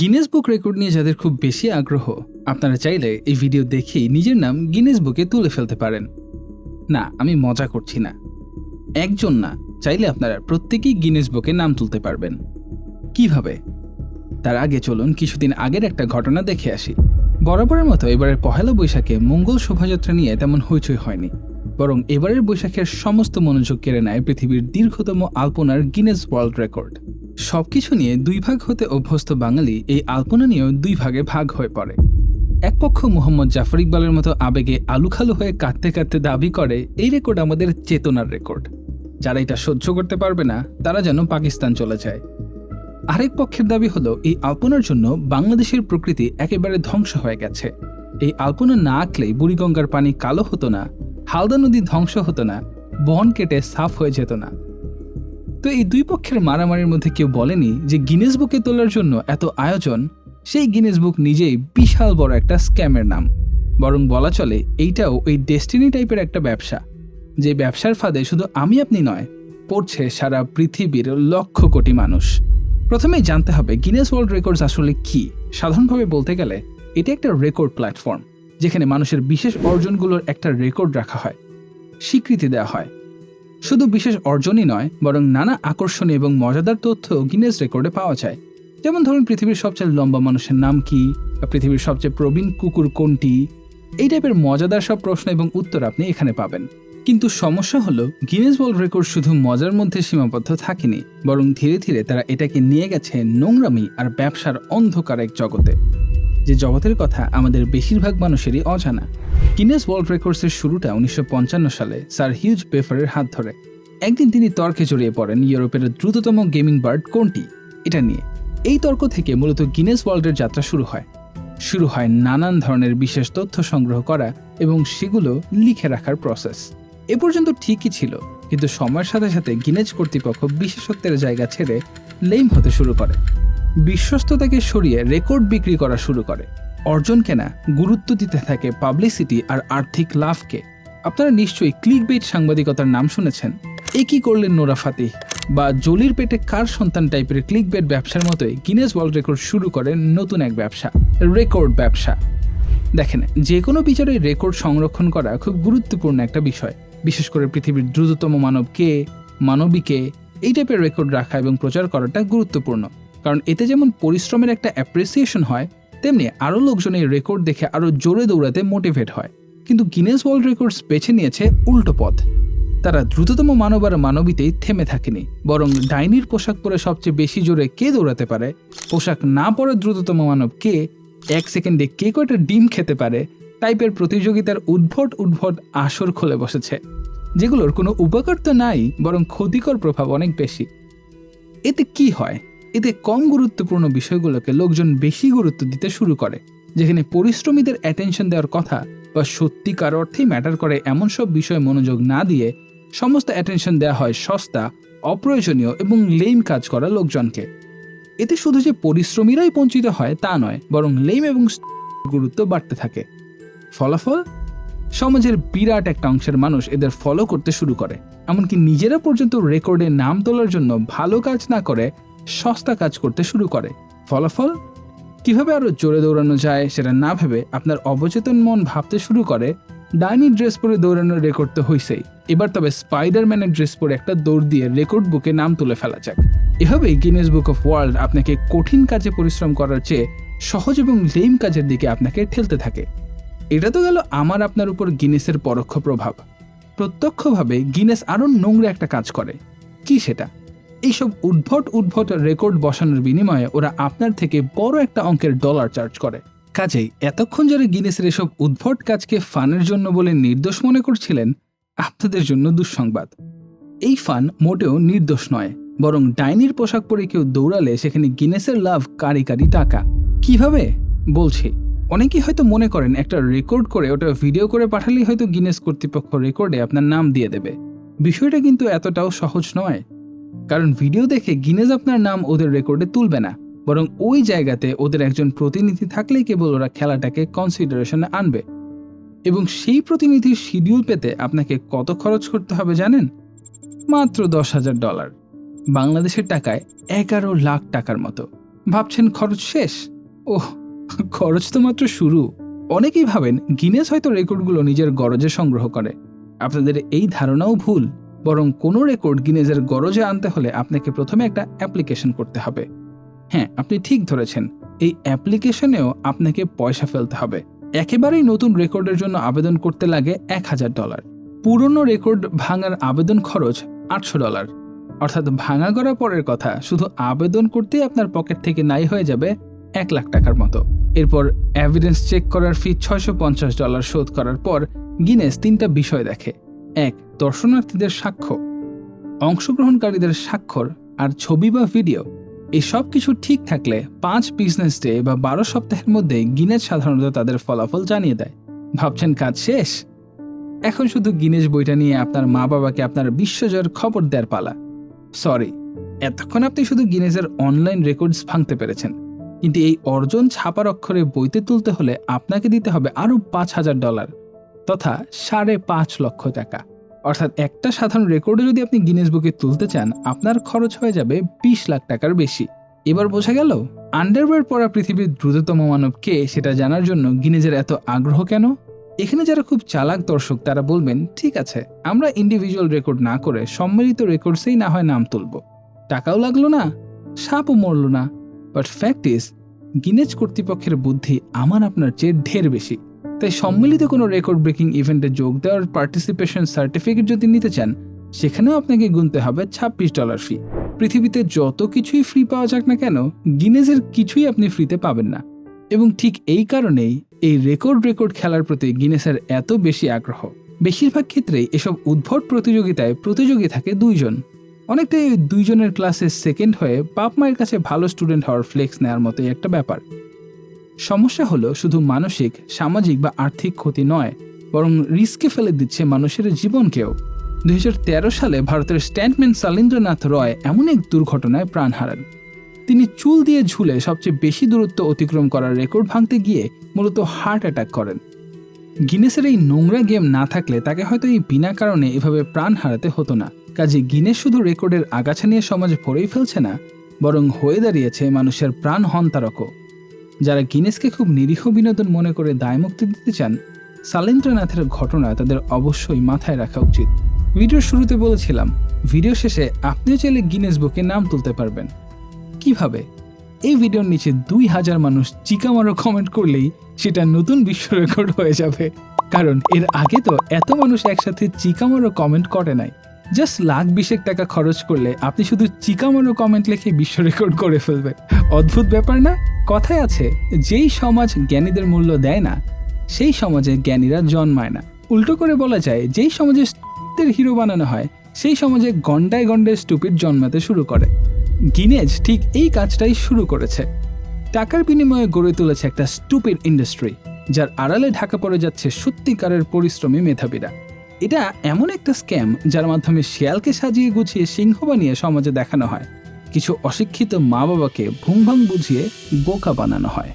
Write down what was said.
Guinness বুক record নিয়ে যাদের খুব বেশি আগ্রহ, আপনারা চাইলে এই ভিডিও দেখেই নিজের নাম গিনেস বুকে তুলে ফেলতে পারেন। না, আমি মজা করছি না। একজন না, চাইলে আপনারা প্রত্যেকেই গিনেস বুকে নাম তুলতে পারবেন। কীভাবে? তার আগে চলুন কিছুদিন আগের একটা ঘটনা দেখে আসি। বরাবরের মতো এবারের পহেলা বৈশাখে মঙ্গল শোভাযাত্রা নিয়ে তেমন হইচই হয়নি। বরং এবারের বৈশাখের সমস্ত মনোযোগ কেড়ে নেয় পৃথিবীর দীর্ঘতম আলপনার গিনেস ওয়ার্ল্ড রেকর্ড সবকিছু নিয়ে দুই ভাগ হতে অভ্যস্ত বাঙালি এই আলপনা নিয়েও দুই ভাগে ভাগ হয়ে পড়ে। এক পক্ষ মোহাম্মদ জাফর ইকবালের মতো আবেগে আলুখালু হয়ে কাঁদতে কাঁদতে দাবি করে, এই রেকর্ড আমাদের চেতনার রেকর্ড যারা এটা সহ্য করতে পারবে না, তারা যেন পাকিস্তান চলে যায়। আরেক পক্ষের দাবি হলো, এই আলপনার জন্য বাংলাদেশের প্রকৃতি একেবারে ধ্বংস হয়ে গেছে। এই আলপনা না আঁকলেই বুড়িগঙ্গার পানি কালো হতো না, হালদা নদী ধ্বংস হতো না, বন কেটে সাফ হয়ে যেত না। তো এই দুই পক্ষের মারামারির মধ্যে কেউ বলেনি যে গিনেস বুকে তোলার জন্য এত আয়োজন, সেই গিনেস বুক নিজেই বিশাল বড় একটা স্ক্যামের নাম। বরং বলা চলে, এইটাও ওই ডেস্টিনি টাইপের একটা ব্যবসা। যে ব্যবসার ফাঁদে শুধু আমি আপনি নয়, পড়ছে সারা পৃথিবীর লক্ষ কোটি মানুষ। প্রথমেই জানতে হবে গিনেস ওয়ার্ল্ড রেকর্ডস আসলে কি? সাধারণভাবে বলতে গেলে, এটা একটা রেকর্ড প্ল্যাটফর্ম যেখানে মানুষের বিশেষ অর্জনগুলোর একটা রেকর্ড রাখা হয়, স্বীকৃতি দেওয়া হয়। শুধু বিশেষ অর্জনই নয়, বরং নানা আকর্ষণীয় এবং মজাদার তথ্য গিনেস রেকর্ডে পাওয়া যায়। যেমন ধরুন, পৃথিবীর সবচেয়ে লম্বা মানুষের নাম কি বা পৃথিবীর সবচেয়ে প্রবীণ কুকুর কোনটি? এই টাইপের মজাদার সব প্রশ্ন এবং উত্তর আপনি এখানে পাবেন। কিন্তু সমস্যা হলো গিনেস ওয়ার্ল্ড রেকর্ড শুধু মজার মধ্যে সীমাবদ্ধ থাকেনি, বরং ধীরে ধীরে তারা এটাকে নিয়ে গেছে নোংরামি আর ব্যবসার অন্ধকার এক জগতে। যে জগতের কথা আমাদের বেশিরভাগ মানুষেরই অজানা। গিনেস ওয়ার্ল্ড রেকর্ডসের শুরুটা উনিশশো পঞ্চান্ন সালে স্যার হিউজ পেফারের হাত ধরে। একদিন তিনি তর্কে জড়িয়ে পড়েন ইউরোপের দ্রুততম গেমিং বার্ড কোনটি? এটা নিয়ে। এই তর্ক থেকে মূলত গিনেস ওয়ার্ল্ডের যাত্রা শুরু হয়। শুরু হয় নানান ধরনের বিশেষ তথ্য সংগ্রহ করা এবং সেগুলো লিখে রাখার প্রসেস এ পর্যন্ত ঠিকই ছিল, কিন্তু সময়ের সাথে সাথে গিনেজ কর্তৃপক্ষ বিশেষত্বের জায়গা ছেড়ে লেম হতে শুরু করে। বিশ্বস্ততাকে সরিয়ে রেকর্ড বিক্রি করা শুরু করে। অর্জন কেনা, গুরুত্ব দিতে থাকে পাবলিসিটি আর আর্থিক লাভকে। আপনারা নিশ্চয়ই ক্লিক বেট সাংবাদিকতার নাম শুনেছেন। এ কি করলেন নোরা ফাতিহ? বা জলির পেটে কার সন্তান টাইপের ক্লিক বেট ব্যবসার মতোই গিনেস ওয়ার্ল্ড রেকর্ড শুরু করে নতুন এক ব্যবসা, রেকর্ড ব্যবসা। দেখেন, যে কোনো বিচারে রেকর্ড সংরক্ষণ করা খুব গুরুত্বপূর্ণ একটা বিষয়। বিশেষ করে পৃথিবীর দ্রুততম মানব কে মানবীকে, এই টাইপের রেকর্ড রাখা এবং প্রচার করাটা গুরুত্বপূর্ণ। কারণ এতে যেমন পরিশ্রমের একটা অ্যাপ্রিসিয়েশন হয়, তেমনি আরও লোকজন এই রেকর্ড দেখে আরও জোরে দৌড়াতে মোটিভেট হয়। কিন্তু গিনেস ওয়ার্ল্ড রেকর্ডস বেছে নিয়েছে উল্টো পথ। তারা দ্রুততম মানব আর মানবীতেই থেমে থাকেনি, বরং ডাইনির পোশাক পরে সবচেয়ে বেশি জোরে কে দৌড়াতে পারে? পোশাক না পরে দ্রুততম মানব কে? এক সেকেন্ডে কে কয়টা ডিম খেতে পারে? টাইপের প্রতিযোগিতার উদ্ভট উদ্ভট আসর খুলে বসেছে, যেগুলোর কোনো উপকার তো নাই, বরং ক্ষতিকর প্রভাব অনেক বেশি। এতে কি হয়? এতে কম গুরুত্বপূর্ণ বিষয়গুলোকে লোকজন বেশি গুরুত্ব দিতে শুরু করে, যেখানে পরিশ্রমীদের অ্যাটেনশন দেওয়ার কথা বা সত্যিকার অর্থেই ম্যাটার করে এমন সব বিষয়ে মনোযোগ না দিয়ে সমস্ত অ্যাটেনশন দেওয়া হয় সস্তা, অপ্রয়োজনীয় এবং লেম কাজ করা লোকজনকে। এতে শুধু যে পরিশ্রমীরাই বঞ্চিত হয় তা নয়, বরং লেম এবং গুরুত্ব বাড়তে থাকে। ফলাফল? সমাজের বিরাট একটা অংশের মানুষ এদের ফলো করতে শুরু করে, এমনকি নিজেরা পর্যন্ত রেকর্ডে নাম তোলার জন্য ভালো কাজ না করে সস্তা কাজ করতে শুরু করে। ফলাফল? কীভাবে আরও জোরে দৌড়ানো যায় সেটা না ভেবে আপনার অবচেতন মন ভাবতে শুরু করে, ডাইনি ড্রেস পরে দৌড়ানোর রেকর্ড তো হইছেই। এবার তবে স্পাইডারম্যানের ড্রেস পরে একটা দৌড় দিয়ে রেকর্ড বুকে নাম তুলে ফেলা যাক। এভাবেই গিনেস বুক অফ ওয়ার্ল্ড আপনাকে কঠিন কাজে পরিশ্রম করার চেয়ে সহজ এবং লেম কাজের দিকে আপনাকে ঠেলতে থাকে। এটা তো গেল আমার আপনার উপর গিনেসের পরোক্ষ প্রভাব। প্রত্যক্ষভাবে গিনেস আরও নোংরা একটা কাজ করে। কি সেটা? এইসব উদ্ভট উদ্ভট রেকর্ড বসানোর বিনিময়ে ওরা আপনার থেকে বড় একটা অঙ্কের ডলার চার্জ করে। কাজেই এতক্ষণ যারা গিনেসের এসব উদ্ভট কাজকে ফানের জন্য বলে নির্দোষ মনে করছিলেন, আপনাদের জন্য দুঃসংবাদ। এই ফান মোটেও নির্দোষ নয়, বরং ডাইনির পোশাক পরে কেউ দৌড়ালে সেখানে গিনেসের লাভ কারি কারি টাকা। কীভাবে? বলছি, অনেকেই হয়তো মনে করেন একটা রেকর্ড করে ওটা ভিডিও করে পাঠালেই হয়তো গিনেস কর্তৃপক্ষ রেকর্ডে আপনার নাম দিয়ে দেবে। বিষয়টা কিন্তু এতটাও সহজ নয়। কারণ ভিডিও দেখে গিনেজ আপনার নাম ওদের রেকর্ডে তুলবে না। বরং ওই জায়গাতে ওদের একজন প্রতিনিধি থাকলেই কেবল ওরা খেলাটাকে কনসিডারেশনে আনবে। এবং সেই প্রতিনিধির শিডিউল পেতে আপনাকে কত খরচ করতে হবে জানেন? মাত্র দশ হাজার ডলার বাংলাদেশের টাকায় এগারো লাখ টাকার মতো। ভাবছেন খরচ শেষ? ওহ, খরচ তো মাত্র শুরু। অনেকেই ভাবেন গিনেস হয়তো রেকর্ডগুলো নিজের গরজে সংগ্রহ করে। আপনাদের এই ধারণাও ভুল। বরং কোনো রেকর্ড গিনেজের গরজে আনতে হলে আপনাকে প্রথমে একটা অ্যাপ্লিকেশন করতে হবে। হ্যাঁ আপনি ঠিক ধরেছেন। এই অ্যাপ্লিকেশনেও আপনাকে পয়সা ফেলতে হবে। একেবারেই নতুন রেকর্ডের জন্য আবেদন করতে লাগে এক হাজার ডলার পুরনো রেকর্ড ভাঙার আবেদন খরচ আটশো ডলার অর্থাৎ ভাঙা করা পরের কথা, শুধু আবেদন করতেই আপনার পকেট থেকে নাই হয়ে যাবে এক লাখ টাকার মতো। এরপর এভিডেন্স চেক করার ফি ছয়শো পঞ্চাশ ডলার শোধ করার পর গিনেস তিনটা বিষয় দেখে। এক দর্শনার্থীদের সাক্ষ্য, অংশগ্রহণকারীদের স্বাক্ষর আর ছবি বা ভিডিও, এই সব কিছু ঠিক থাকলে পাঁচ বিজনেস ডে বা বারো সপ্তাহের মধ্যে গিনেজ সাধারণত তাদের ফলাফল জানিয়ে দেয়। ভাবছেন কাজ শেষ? এখন শুধু গিনেজ বইটা নিয়ে আপনার মা বাবাকে আপনার বিশ্বজয়ের খবর দেওয়ার পালা। সরি এতক্ষণ আপনি শুধু গিনেজের অনলাইন রেকর্ডস ভাঙতে পেরেছেন। কিন্তু এই অর্জন ছাপার অক্ষরে বইতে তুলতে হলে আপনাকে দিতে হবে আরও পাঁচ হাজার ডলার তথা সাড়ে পাঁচ লক্ষ টাকা। অর্থাৎ একটা সাধারণ রেকর্ডে যদি আপনি গিনেস বুকে তুলতে চান, আপনার খরচ হয়ে যাবে বিশ লাখ টাকার বেশি। এবার বোঝা গেল আন্ডারওয়্যার পরা পৃথিবীর দ্রুততম মানব কে সেটা জানার জন্য গিনেজের এত আগ্রহ কেন? এখানে যারা খুব চালাক দর্শক, তারা বলবেন, ঠিক আছে, আমরা ইন্ডিভিজুয়াল রেকর্ড না করে সম্মিলিত রেকর্ডসেই না হয় নাম তুলব। টাকাও লাগল না, সাপও মরল না। বাট ফ্যাক্ট ইজ গিনেজ কর্তৃপক্ষের বুদ্ধি আমার আপনার চেয়ে ঢের বেশি। তাই সম্মিলিত কোনো রেকর্ড ব্রেকিং ইভেন্টে যোগ দেওয়ার পার্টিসিপেশন সার্টিফিকেট যদি নিতে চান, সেখানেও আপনাকে গুনতে হবে ছাব্বিশ ডলার ফি পৃথিবীতে যত কিছুই ফ্রি পাওয়া যাক না কেন গিনেজের কিছুই আপনি ফ্রিতে পাবেন না। এবং ঠিক এই কারণেই এই রেকর্ড রেকর্ড খেলার প্রতি গিনেসের এত বেশি আগ্রহ। বেশিরভাগ ক্ষেত্রেই এসব উদ্ভট প্রতিযোগিতায় প্রতিযোগী থাকে দুইজন। অনেকটাই দুইজনের ক্লাসে সেকেন্ড হয়ে বাপ মায়ের কাছে ভালো স্টুডেন্ট হওয়ার ফ্লেক্স নেওয়ার মতোই একটা ব্যাপার। সমস্যা হলো শুধু মানসিক, সামাজিক বা আর্থিক ক্ষতি নয়, বরং রিস্কে ফেলে দিচ্ছে মানুষের জীবনকেও। দুই হাজার তেরো সালে ভারতের স্ট্যান্ডম্যান শালীন্দ্রনাথ রয় এমন এক দুর্ঘটনায় প্রাণ হারান। তিনি চুল দিয়ে ঝুলে সবচেয়ে বেশি দূরত্ব অতিক্রম করার রেকর্ড ভাঙতে গিয়ে মূলত হার্ট অ্যাটাক করেন। গিনেসের এই নোংরা গেম না থাকলে তাকে হয়তো এই বিনা কারণে এভাবে প্রাণ হারাতে হতো না। কাজে গিনেস শুধু রেকর্ডের আগাছা নিয়ে সমাজে ভরেই ফেলছে না, বরং হয়ে দাঁড়িয়েছে মানুষের প্রাণ হন্তারকও। যারা গিনেসকে খুব নিরীহ বিনোদন মনে করে দায়মুক্তি দিতে চান, সালেন্দ্রনাথের ঘটনা তাদের অবশ্যই মাথায় রাখা উচিত। ভিডিওর শুরুতে বলেছিলাম, ভিডিও শেষে আপনিও চাইলে গিনেস বুকে নাম তুলতে পারবেন। কীভাবে? এই ভিডিওর নিচে দুই হাজার মানুষ চিকামারো কমেন্ট করলেই সেটা নতুন বিশ্ব রেকর্ড হয়ে যাবে। কারণ এর আগে তো এত মানুষ একসাথে চিকামারো কমেন্ট করে নাই। জাস্ট লাখ বিশেক টাকা খরচ করলে আপনি শুধু চিকামারো কমেন্ট লিখে বিশ্ব রেকর্ড করে ফেলবেন। অদ্ভুত ব্যাপার না? কথায় আছে, যেই সমাজ জ্ঞানীদের মূল্য দেয় না, সেই সমাজে জ্ঞানীরা জন্মায় না। উল্টো করে বলা যায়, যেই সমাজে স্টুপিডদের হিরো বানানো হয়, সেই সমাজে গন্ডায় গন্ডায় স্টুপিড জন্মাতে শুরু করে। গিনেজ ঠিক এই কাজটাই শুরু করেছে। টাকার বিনিময়ে গড়ে তুলেছে একটা স্টুপিড ইন্ডাস্ট্রি যার আড়ালে ঢাকা পড়ে যাচ্ছে সত্যিকারের পরিশ্রমী মেধাবীরা। এটা এমন একটা স্ক্যাম যার মাধ্যমে শিয়ালকে সাজিয়ে গুছিয়ে সিংহ বানিয়ে সমাজে দেখানো হয়। কিছু অশিক্ষিত মা বাবাকে ভুং ভাং বুঝিয়ে বোকা বানানো হয়।